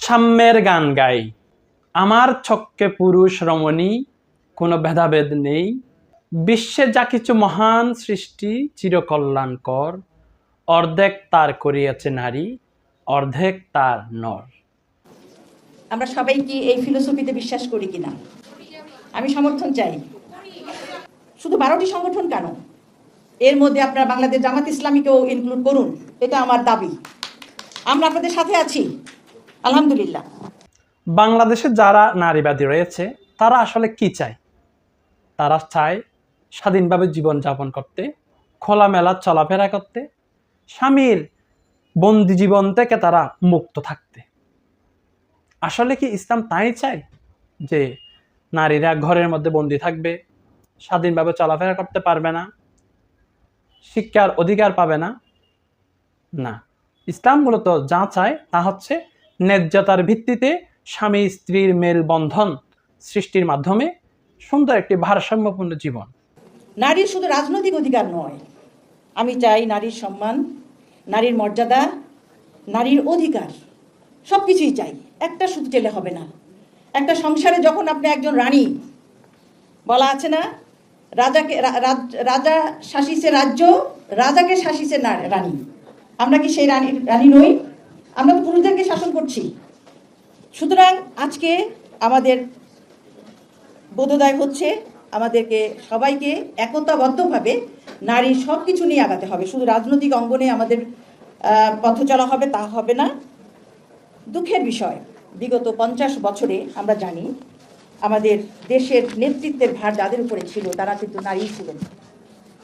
সাম্যের গান গাই। আমার ছক্কে পুরুষ রমণী, কোনো ভেদাভেদ নেই। বিশ্বে যা কিছু মহান সৃষ্টি চিরকল্যাণকর। অর্ধেক তার করিয়াছে নারী, অর্ধেক তার নর। আমরা সবাই কি এই ফিলোসফিতে বিশ্বাস করি কিনা? আমি সমর্থন চাই। শুধু বারোটি সংগঠন কেন? এর মধ্যে আপনারা বাংলাদেশ জামাত ইসলামীকেও ইনক্লুড করুন, এটা আমার দাবি। আমরা আপনাদের সাথে আছি। আলহামদুলিল্লাহ। বাংলাদেশে যারা নারীবাদী রয়েছে, তারা আসলে কি চায়? তারা চায় স্বাধীনভাবে জীবনযাপন করতে, খোলামেলা চলাফেরা করতে, স্বামীর বন্দি জীবন থেকে তারা মুক্ত থাকতে। আসলে কি ইসলাম তাই চায়? যে নারীরা ঘরের মধ্যে বন্দি থাকবে, স্বাধীনভাবে চলাফেরা করতে পারবে না, শিক্ষার অধিকার পাবে না? না। ইসলাম মূলত যা চায় তা হচ্ছে ন্যায্যতার ভিত্তিতে স্বামী স্ত্রীর মেলবন্ধন সৃষ্টির মাধ্যমে সুন্দর একটি ভারসাম্যপূর্ণ জীবন। নারীর শুধু রাজনৈতিক অধিকার নয়, আমি চাই নারীর সম্মান, নারীর মর্যাদা, নারীর অধিকার সব কিছুই চাই। একটা শুধু চেলে হবে না। একটা সংসারে যখন আপনি একজন রানী, বলা আছে না, রাজাকে রাজ- শাসিছে রাজ্য, রাজাকে শাসিছে রানী। আমরা কি সেই রানী রানী নই? আমরা পুরুষদেরকে শাসন করছি। সুতরাং আজকে আমাদের বোধোদয় হচ্ছে আমাদেরকে সবাইকে একতাবদ্ধভাবে নারী সব কিছু নিয়ে আগাতে হবে। শুধু রাজনৈতিক অঙ্গনে আমাদের পথ চলা হবে তা হবে না। দুঃখের বিষয়, বিগত পঞ্চাশ বছরে আমরা জানি আমাদের দেশের নেতৃত্বের ভার যাদের উপরে ছিল, তারা কিন্তু নারী ছিলেন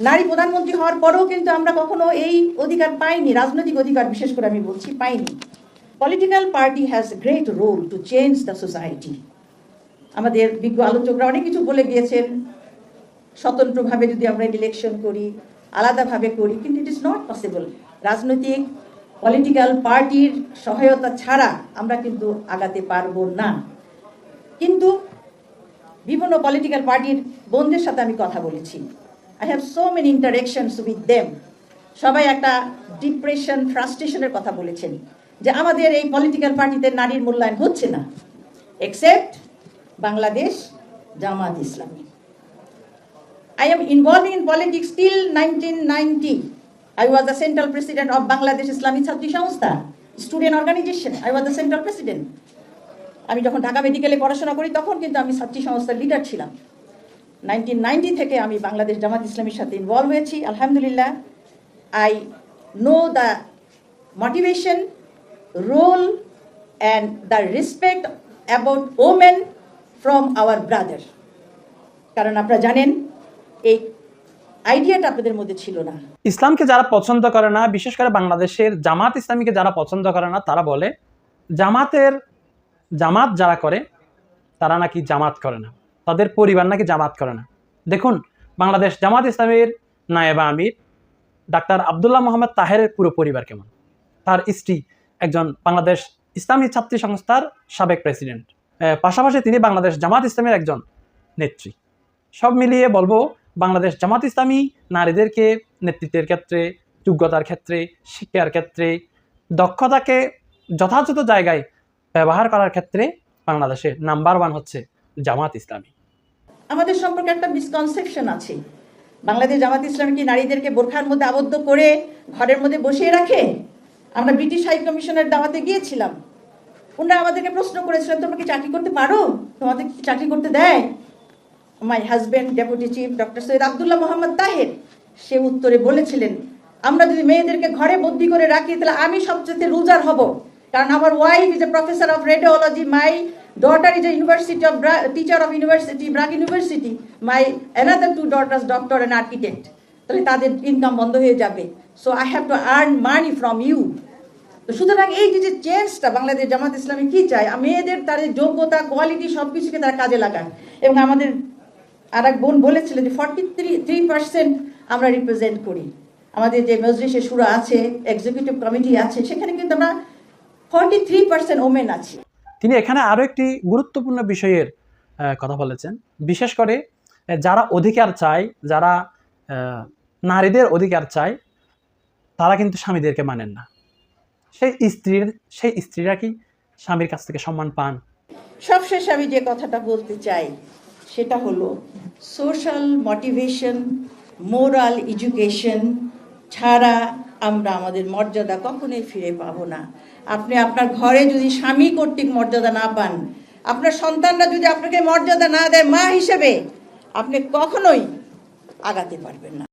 নারী প্রধানমন্ত্রী হওয়ার পরেও কিন্তু আমরা কখনো এই অধিকার পাইনি, রাজনৈতিক অধিকার বিশেষ করে আমি বলছি পাইনি। Political party has great role to change the society আমাদের বিজ্ঞ আলোচকরা অনেক কিছু বলে গিয়েছেন। স্বতন্ত্রভাবে যদি আমরা ইলেকশন করি, আলাদাভাবে করি, কিন্তু ইট ইজ নট পসিবল রাজনৈতিক পলিটিক্যাল পার্টির সহায়তা ছাড়া আমরা কিন্তু আগাতে পারব না। কিন্তু বিভিন্ন পলিটিক্যাল পার্টির বোনদের সাথে আমি কথা বলেছি। I have so many interactions with them সবাই একটা ডিপ্রেশন ফ্রাস্ট্রেশনের কথা বলেছেন। যে আমাদের এই পলিটিক্যাল পার্টিতে নারীর মূল্যায়ন হচ্ছে না except Bangladesh Jamaat Islami. I am involving in politics till nineteen ninety I was the central president of Bangladesh Islami Chhatri Sangstha student organization I was the central president আমি যখন ঢাকা মেডিকেলে পড়াশোনা করি, তখন কিন্তু আমি ছাত্রী সংস্থার লিডার ছিলাম। নাইনটিন নাইনটি থেকে আমি বাংলাদেশ জামাত ইসলামীর সাথে ইনভলভ হয়েছি। আলহামদুলিল্লাহ I know the motivation role and the respect about women from our brother কারণ আপনারা জানেন, এই আইডিয়াটা আপনাদের মধ্যে ছিল না। ইসলামকে যারা পছন্দ করে না, বিশেষ করে বাংলাদেশের জামাত ইসলামীকে যারা পছন্দ করে না, তারা বলে, জামাতের জামাত যারা করে, তারা নাকি জামাত করে না। তাদের পরিবার নাকি জামাত করে না। দেখুন, বাংলাদেশ জামাত ইসলামীর নায়েবা আমির, ডাক্তার আবদুল্লাহ মোহাম্মদ তাহেরের পুরো পরিবার কেমন? তার স্ত্রী একজন বাংলাদেশ ইসলামী ছাত্রী সংস্থার সাবেক প্রেসিডেন্ট। পাশাপাশি তিনি বাংলাদেশ জামাত ইসলামের একজন নেত্রী। সব মিলিয়ে বলব, বাংলাদেশ জামাত ইসলামী নারীদেরকে নেতৃত্বের ক্ষেত্রে, যোগ্যতার ক্ষেত্রে, শিক্ষার ক্ষেত্রে, দক্ষতাকে যথাযথ জায়গায় ব্যবহার করার ক্ষেত্রে বাংলাদেশে নাম্বার ওয়ান হচ্ছে জামাত ইসলামী। আমাদের সম্পর্কে একটা মিসকনসেপশন আছে। বাংলাদেশ জামাত ইসলামী কি নারীদেরকে বোরখার মধ্যে আবদ্ধ করে ঘরের মধ্যে বসিয়ে রাখে? আমরা ব্রিটিশ হাই কমিশনের দাওয়াতে গিয়েছিলাম। ওনারা আমাদেরকে প্রশ্ন করেছিলেন, তোমরা কি চাকরি করতে পারো? তোমাদের কি চাকরি করতে দেয়? My husband deputy chief doctor Syed Abdullah Mohammad Taher সে উত্তরে বলেছিলেন, আমরা যদি মেয়েদেরকে ঘরে বন্দি করে রাখি, তাহলে আমি সবচেয়ে রোজার হব। কারণ আমার wife is a professor of radiology my daughter is a university of teacher of university BRAC university my another two daughters doctor and architect তাহলে তাদের ইনকাম বন্ধ হয়ে যাবে। So I have to earn money from you তো সুতরাং এই যে চেঞ্জটা বাংলাদেশ জামাত ইসলামী কি চায় মেয়েদের তাদের যোগ্যতা কোয়ালিটি সব কিছুকে তারা কাজে লাগান। এবং আমাদের আর এক বোন বলেছিলেন যে ফর্টি থ্রি থ্রি পার্সেন্ট আমরা রিপ্রেজেন্ট করি। আমাদের যে মজলিসে সুরা আছে এক্সিকিউটিভ কমিটি আছে, সেখানে কিন্তু আমরা ফর্টি থ্রি পার্সেন্ট ওমেন আছি। তিনি এখানে আরও একটি গুরুত্বপূর্ণ বিষয়ের কথা বলেছেন। বিশেষ করে যারা অধিকার চায়, যারা নারীদের অধিকার চায়, তারা কিন্তু স্বামীদেরকে মানেন না। সেই স্ত্রীর, সেই স্ত্রীরা কি স্বামীর কাছ থেকে সম্মান পান? সবশেষে আমি যে কথাটা বলতে চাই, সেটা হলো সোশ্যাল মোটিভেশন মোরাল এডুকেশন ছাড়া আমরা আমাদের মর্যাদা কখনোই ফিরে পাব না। আপনি আপনার ঘরে যদি স্বামী কর্তৃক মর্যাদা না পান, আপনার সন্তানরা যদি আপনাকে মর্যাদা না দেয় মা হিসেবে, আপনি কখনোই আগাতে পারবেন না।